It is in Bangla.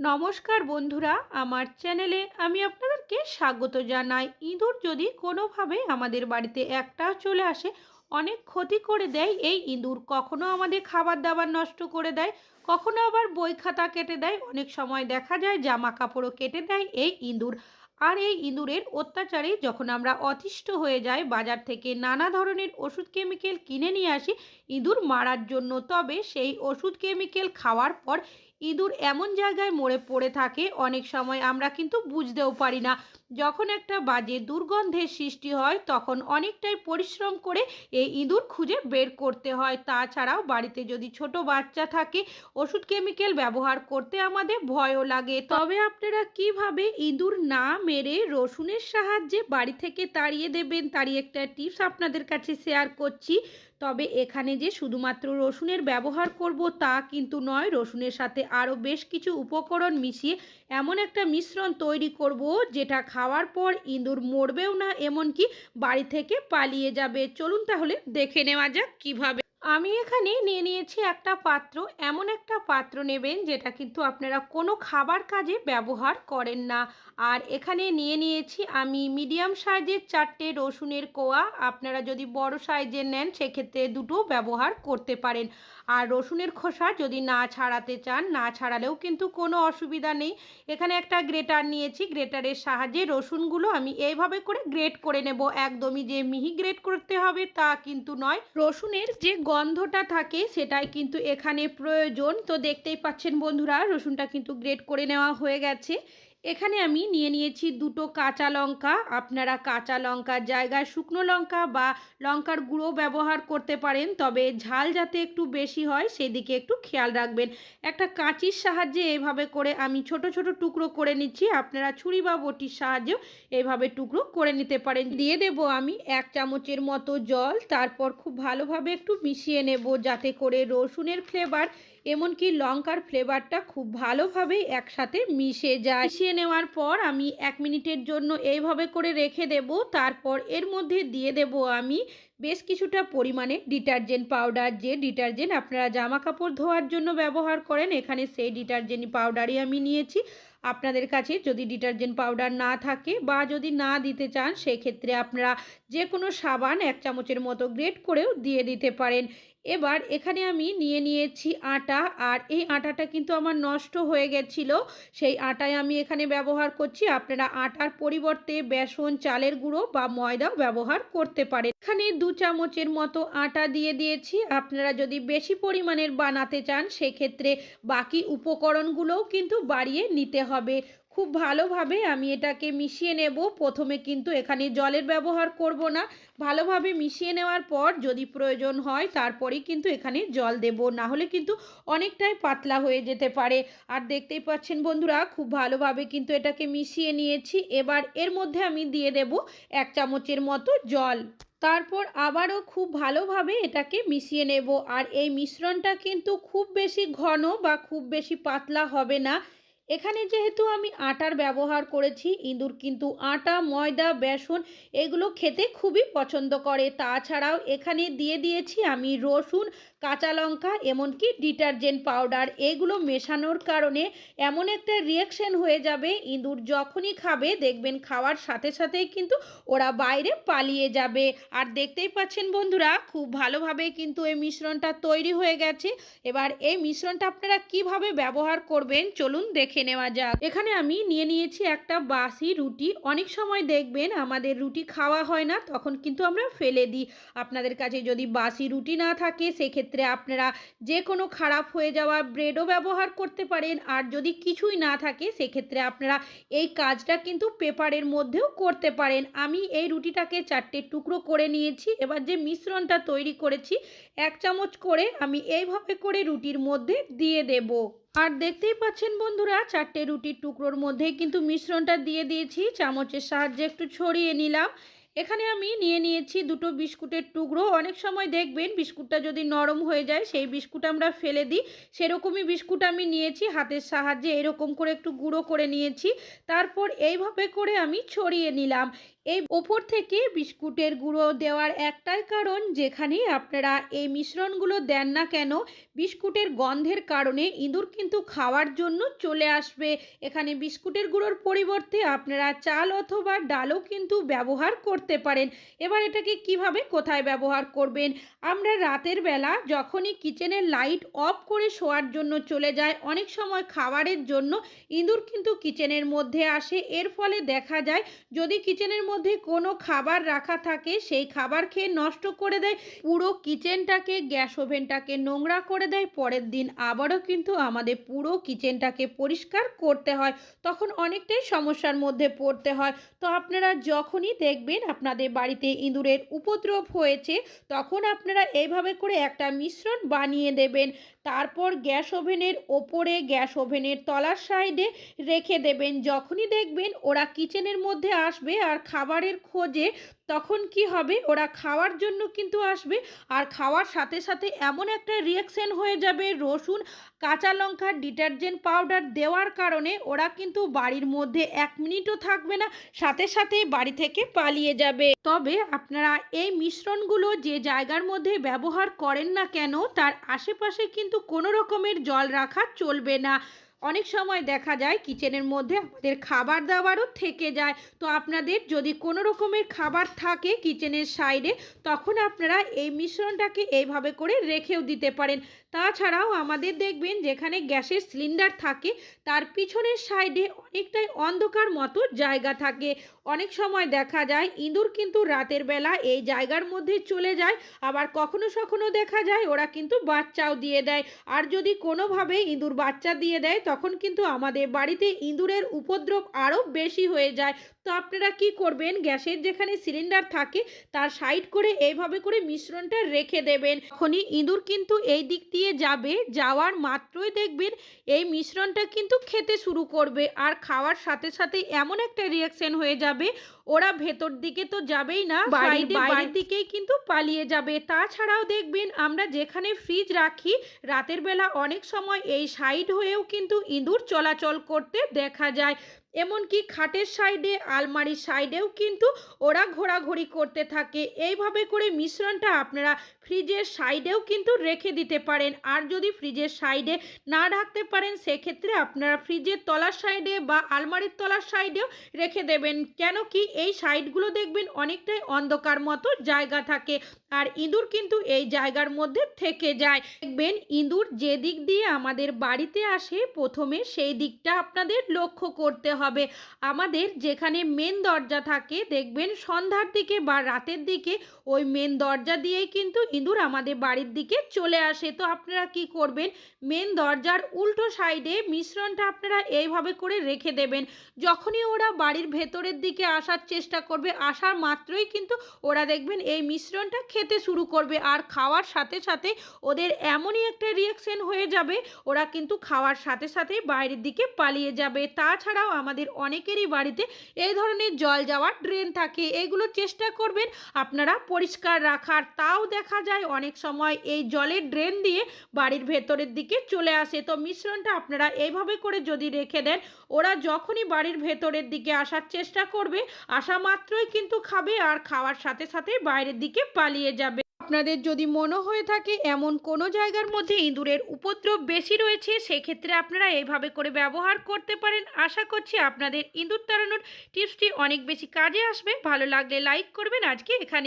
নমস্কার বন্ধুরা, আমার চ্যানেলে আমি আপনাদেরকে স্বাগত জানাই। ইঁদুর যদি কোনোভাবে আমাদের বাড়িতে একটাও চলে আসে, অনেক ক্ষতি করে দেয়। এই ইঁদুর কখনো আমাদের খাবার দাবার নষ্ট করে দেয়, কখনো আবার বই খাতা কেটে দেয়। অনেক সময় দেখা যায় জামা কাপড়ও কেটে দেয় এই ইঁদুর। আর এই ইঁদুরের অত্যাচারে যখন আমরা অতিষ্ঠ হয়ে যাই, বাজার থেকে নানা ধরনের ওষুধ কেমিক্যাল কিনে নিয়ে আসি, ইঁদুর মারার জন্য। তবে সেই ওষুধ কেমিক্যাল খাওয়ার পর ইঁদুর এমন জায়গায় মরে পড়ে থাকে, অনেক সময় আমরা কিন্তু বুঝতেও পারি না। যখন একটা বাজে দুর্গন্ধের সৃষ্টি হয়, তখন অনেকটাই পরিশ্রম করে এই ইঁদুর খুঁজে বের করতে হয়। তাছাড়াও বাড়িতে যদি ছোট বাচ্চা থাকে, ওষুধ কেমিক্যাল ব্যবহার করতে আমাদের ভয়ও লাগে। তবে আপনারা কীভাবে ইঁদুর না মেরে রসুনের সাহায্যে বাড়ি থেকে তাড়িয়ে দেবেন, তারই একটা টিপস আপনাদের কাছে শেয়ার করছি। তবে এখানে যে শুধুমাত্র রসুনের ব্যবহার করব তা কিন্তু নয়, রসুনের সাথে আরও বেশ কিছু উপকরণ মিশিয়ে এমন একটা মিশ্রণ তৈরি করব যেটা খাওয়ার পর ইঁদুর মরবেও না, এমনকি বাড়ি থেকে পালিয়ে যাবে। চলুন তাহলে দেখে নেওয়া যাক কীভাবে আমি এখানে নিয়ে নিয়েছি একটা পাত্র, এমন একটা পাত্র নেবেন যেটা কিন্তু আপনারা কোনো খাবার কাজে ব্যবহার করেন না। আর এখানে নিয়ে নিয়েছি আমি মিডিয়াম সাইজের চারটে রসুনের কোয়া, আপনারা যদি বড় সাইজের নেন সেক্ষেত্রে দুটো ব্যবহার করতে পারেন। আর রসুনের খোসা যদি না ছাড়াতে চান, না ছাড়ালেও কিন্তু কোনো অসুবিধা নেই। এখানে একটা গ্রেটার নিয়েছি, গ্রেটারের সাহায্যে রসুনগুলো আমি এইভাবে করে গ্রেট করে নেব। একদমই যে মিহি গ্রেট করতে হবে তা কিন্তু নয়। রসুনের যে গন্ধটা থাকে, সেটাই কিন্তু এখানে প্রয়োজন। তো দেখতেই পাচ্ছেন বন্ধুরা, রসুনটা কিন্তু গ্রেট করে নেওয়া হয়ে গেছে। এখানে আমি নিয়ে নিয়েছি দুটো কাঁচা লঙ্কা। আপনারা কাঁচা লঙ্কার জায়গায় শুকনো লঙ্কা বা লঙ্কার গুঁড়ো ব্যবহার করতে পারেন, তবে ঝাল যাতে একটু বেশি হয় সেদিকে একটু খেয়াল রাখবেন। একটা কাঁচির সাহায্যে এইভাবে করে আমি ছোট ছোট টুকরো করে নিচ্ছি। আপনারা ছুরি বা বটির সাহায্যেও এইভাবে টুকরো করে নিতে পারেন। দিয়ে দেব আমি এক চামচের মতো জল, তারপর খুব ভালোভাবে একটু মিশিয়ে নেব যাতে করে রসুনের ফ্লেভার এমনকি লঙ্কার ফ্লেভারটা খুব ভালোভাবে একসাথে মিশে যায়। মিশিয়ে নেওয়ার পর আমি এক মিনিটের জন্য এইভাবে করে রেখে দেব। তারপর এর মধ্যে দিয়ে দেব আমি বেশ কিছুটা পরিমাণে ডিটারজেন্ট পাউডার। যে ডিটারজেন্ট আপনারা জামা কাপড় ধোয়ার জন্য ব্যবহার করেন, এখানে সেই ডিটারজেন্ট পাউডারই আমি নিয়েছি। আপনাদের কাছে যদি ডিটারজেন্ট পাউডার না থাকে বা যদি না দিতে চান, সেক্ষেত্রে আপনারা যে কোনো সাবান এক চামচের মতো গ্রেট করেও দিয়ে দিতে পারেন। এবার এখানে আমি নিয়ে নিয়েছি আটা, আর এই আটাটা কিন্তু আমার নষ্ট হয়ে গেছিল। সেই আটায় আমি এখানে ব্যবহার করছি, আপনারা আটার পরিবর্তে বেসন, চালের গুঁড়ো বা ময়দাও ব্যবহার করতে পারেন। এখানে দু চামচের মতো আটা দিয়ে দিয়েছি। আপনারা যদি বেশি পরিমাণের বানাতে চান, সেক্ষেত্রে বাকি উপকরণগুলোও কিন্তু বাড়িয়ে নিতে হবে। খুব ভালোভাবে আমি এটাকে মিশিয়ে নেব। প্রথমে কিন্তু এখানে জলের ব্যবহার করব না। ভালোভাবে মিশিয়ে নেওয়ার পর যদি প্রয়োজন হয় তারপরেই কিন্তু এখানে জল দেব। না হলে কিন্তু অনেকটাই পাতলা হয়ে যেতে পারে। আর দেখতেই পাচ্ছেন বন্ধুরা, খুব ভালোভাবে কিন্তু এটাকে মিশিয়ে নিয়েছি। এবার এর মধ্যে আমি দিয়ে দেব এক চামচের মতো জল। তারপর আবারও খুব ভালোভাবে এটাকে মিশিয়ে নেব। আর এই মিশ্রণটা কিন্তু খুব বেশি ঘন বা খুব বেশি পাতলা হবে না। এখানে যেহেতু আমি আটার ব্যবহার করেছি, ইঁদুর কিন্তু আটা, ময়দা, বেসন এগুলো খেতে খুবই পছন্দ করে। তাছাড়াও এখানে দিয়ে দিয়েছি আমি রসুন, কাঁচা লঙ্কা, এমনকি ডিটারজেন্ট পাউডার। এগুলো মেশানোর কারণে এমন একটা রিয়াকশন হয়ে যাবে, ইঁদুর যখনই খাবে দেখবেন খাওয়ার সাথে সাথেই কিন্তু ওরা বাইরে পালিয়ে যাবে। আর দেখতেই পাচ্ছেন বন্ধুরা, খুব ভালোভাবে কিন্তু এই মিশ্রণটা তৈরি হয়ে গেছে। এবার এই মিশ্রণটা আপনারা কীভাবে ব্যবহার করবেন চলুন দেখে দেখে নেওয়া যাক। এখানে আমি নিয়ে নিয়েছি একটা বাসি রুটি। অনেক সময় দেখবেন আমাদের রুটি খাওয়া হয় না, তখন কিন্তু আমরা ফেলে দিই। আপনাদের কাছে যদি বাসি রুটি না থাকে, সেক্ষেত্রে আপনারা যে কোনো খারাপ হয়ে যাওয়া ব্রেডও ব্যবহার করতে পারেন। আর যদি কিছুই না থাকে, সেক্ষেত্রে আপনারা এই কাজটা কিন্তু পেপারের মধ্যেও করতে পারেন। আমি এই রুটিটাকে চারটে টুকরো করে নিয়েছি। এবার যে মিশ্রণটা তৈরি করেছি এক চামচ করে আমি এইভাবে করে রুটির মধ্যে দিয়ে দেবো। আর দেখতেই পাচ্ছেন বন্ধুরা, চারটে রুটির টুকরোর মধ্যে কিন্তু মিশ্রণটা দিয়ে দিয়েছি। চামচের সাহায্যে একটু ছড়িয়ে নিলাম। এখানে আমি নিয়ে নিয়েছি দুটো বিস্কুটের টুকরো। অনেক সময় দেখবেন বিস্কুটটা যদি নরম হয়ে যায়, সেই বিস্কুট আমরা ফেলে দিই। সেরকমই বিস্কুট আমি নিয়েছি, হাতের সাহায্যে এরকম করে একটু গুঁড়ো করে নিয়েছি। তারপর এইভাবে করে আমি ছড়িয়ে নিলাম। এই ওপর থেকে বিস্কুটের গুঁড়ো দেওয়ার একটাই কারণ যেখানেই আপনারা এই মিশ্রণগুলো দেন না কেন, বিস্কুটের গন্ধের কারণে ইঁদুর কিন্তু খাওয়ার জন্য চলে আসবে। এখানে বিস্কুটের গুঁড়োর পরিবর্তে আপনারা চাল অথবা ডালও কিন্তু ব্যবহার করতে পারেন। এবার এটাকে কীভাবে কোথায় ব্যবহার করবেন? আমরা রাতের বেলা যখনই কিচেনের লাইট অফ করে শোয়ার জন্য চলে যায় অনেক সময় খাবারের জন্য ইঁদুর কিন্তু কিচেনের মধ্যে আসে। এর ফলে দেখা যায়, যদি কিচেনের মধ্যে কোনো খাবার রাখা থাকে, সেই খাবার খেয়ে নষ্ট করে দেয়। পুরো কিচেনটাকে, গ্যাস ওভেনটাকে নোংরা করে দেয়। পরের দিন আবারও কিন্তু আমাদের পুরো কিচেনটাকে পরিষ্কার করতে হয়। তখন অনেকটাই সমস্যার মধ্যে পড়তে হয়। তো আপনারা যখনই দেখবেন আপনাদের বাড়িতে ইঁদুরের উপদ্রব হয়েছে, তখন আপনারা এইভাবে করে একটা মিশ্রণ বানিয়ে দেবেন। তারপর গ্যাস ওভেনের ওপরে গ্যাস ওভেনের তলার সাইডে রেখে দেবেন। যখনই দেখবেন ওরা কিচেনের মধ্যে আসবে আর খাবারের খোঁজে তখন কি হবে? ওরা খাওয়ার জন্য কিন্তু আসবে। আর খাওয়ার সাথে সাথে এমন একটা রিয়াকশান হয়ে যাবে, রসুন, কাঁচা লঙ্কা ডিটারজেন্ট পাউডার দেওয়ার কারণে ওরা কিন্তু বাড়ির মধ্যে এক মিনিটও থাকবে না, সাথে সাথে বাড়ি থেকে পালিয়ে যাবে। তবে আপনারা এই মিশ্রণগুলো যে জায়গার মধ্যে ব্যবহার করেন না কেন, তার আশেপাশে কিন্তু কোনো রকমের জল রাখা চলবে না। অনেক সময় দেখা যায় কিচেনের মধ্যে আমাদের খাবার দাবারও থেকে যায়। তো আপনাদের যদি কোনো রকমের খাবার থাকে কিচেনের সাইডে তখন আপনারা এই মিশ্রণটাকে এইভাবে করে রেখেও দিতে পারেন। তাছাড়াও আমাদের দেখবেন যেখানে গ্যাসের সিলিন্ডার থাকে, তার পিছনের সাইডে অনেকটাই অন্ধকার মতো জায়গা থাকে। অনেক সময় দেখা যায় ইঁদুর কিন্তু রাতের বেলা এই জায়গার মধ্যে চলে যায়, আবার কখনো সখনো দেখা যায় ওরা কিন্তু বাচ্চাও দিয়ে দেয়। আর যদি কোনোভাবে ইঁদুর বাচ্চা দিয়ে দেয়, তখন কিন্তু আমাদের বাড়িতে ইঁদুরের উপদ্রব আরও বেশি হয়ে যায়। তো আপনারা কি করবেন? গ্যাসের যেখানে সিলিন্ডার থাকে তার সাইড করে এইভাবে করে মিশ্রণটা রেখে দেবেন। তখনই ইঁদুর কিন্তু এই দিক দিয়ে যাবে যাওয়ার মাত্রই দেখবেন এই মিশ্রণটা কিন্তু খেতে শুরু করবে। আর খাওয়ার সাথে সাথে এমন একটা রিয়াকশন হয়ে যাবে ওরা ভেতর দিকে তো যাবেই না বাড়ির বাইরে। বাইরের বাইরের দিকেই কিন্তু পালিয়ে যাবে। তাছাড়াও দেখবেন আমরা যেখানে ফ্রিজ রাখি রাতের বেলা অনেক সময় এই সাইড হয়েও কিন্তু ইঁদুর চলাচল করতে দেখা যায়। এমনকি খাটের সাইডে, আলমারির সাইডেও কিন্তু ওরা ঘোরাঘুরি করতে থাকে। এইভাবে করে মিশ্রণটা আপনারা ফ্রিজের সাইডেও কিন্তু রেখে দিতে পারেন। আর যদি ফ্রিজের সাইডে না রাখতে পারেন, সেক্ষেত্রে আপনারা ফ্রিজের তলার সাইডে বা আলমারির তলার সাইডেও রেখে দেবেন। কেন কি এই সাইডগুলো দেখবেন অনেকটাই অন্ধকার মতো জায়গা থাকে আর ইঁদুর কিন্তু এই জায়গার মধ্যে থেকে যায়। দেখবেন ইঁদুর যে দিক দিয়ে আমাদের বাড়িতে আসে, প্রথমে সেই দিকটা আপনাদের লক্ষ্য করতে হবে। আমাদের যেখানে মেন দরজা থাকে, দেখবেন সন্ধ্যার দিকে বা রাতের দিকে ওই মেন দরজা দিয়েই কিন্তু ইঁদুর আমাদের বাড়ির দিকে চলে আসে। তো আপনারা কি করবেন? মেন দরজার উল্টো সাইডে মিশ্রণটা আপনারা এইভাবে করে রেখে দেবেন। যখনই ওরা বাড়ির ভেতরের দিকে আসার চেষ্টা করবে, আসার মাত্রই কিন্তু ওরা দেখবেন এই মিশ্রণটা খেতে শুরু করবে। আর খাওয়ার সাথে সাথে ওদের এমনই একটা রিয়াকশন হয়ে যাবে, ওরা কিন্তু খাওয়ার সাথে সাথে বাইরের দিকে পালিয়ে যাবে। তাছাড়াও আমাদের অনেকেরই বাড়িতে এই ধরনের জল যাওয়ার ড্রেন থাকে। এগুলো চেষ্টা করবেন আপনারা পরিষ্কার রাখার। তাও দেখা যায় অনেক সময় এই জলের ড্রেন দিয়ে বাড়ির ভেতরের দিকে চলে আসে। তো মিশ্রণটা আপনারা এইভাবে করে যদি রেখে দেন, ওরা যখনই বাড়ির ভেতরের দিকে আসার চেষ্টা করবে, আসা মাত্রই কিন্তু খাবে আর খাওয়ার সাথে সাথে বাইরের দিকে পালিয়ে যাবে। আপনাদের যদি মনে হয়ে থাকে এমন কোনো জায়গার মধ্যে ইঁদুরের উপদ্রব বেশি রয়েছে, সেক্ষেত্রে আপনারা এইভাবে করে ব্যবহার করতে পারেন। আশা করছি আপনাদের ইঁদুর তাড়ানোর টিপসটি অনেক বেশি কাজে আসবে। ভালো লাগলে লাইক করবেন। আজকে এখানে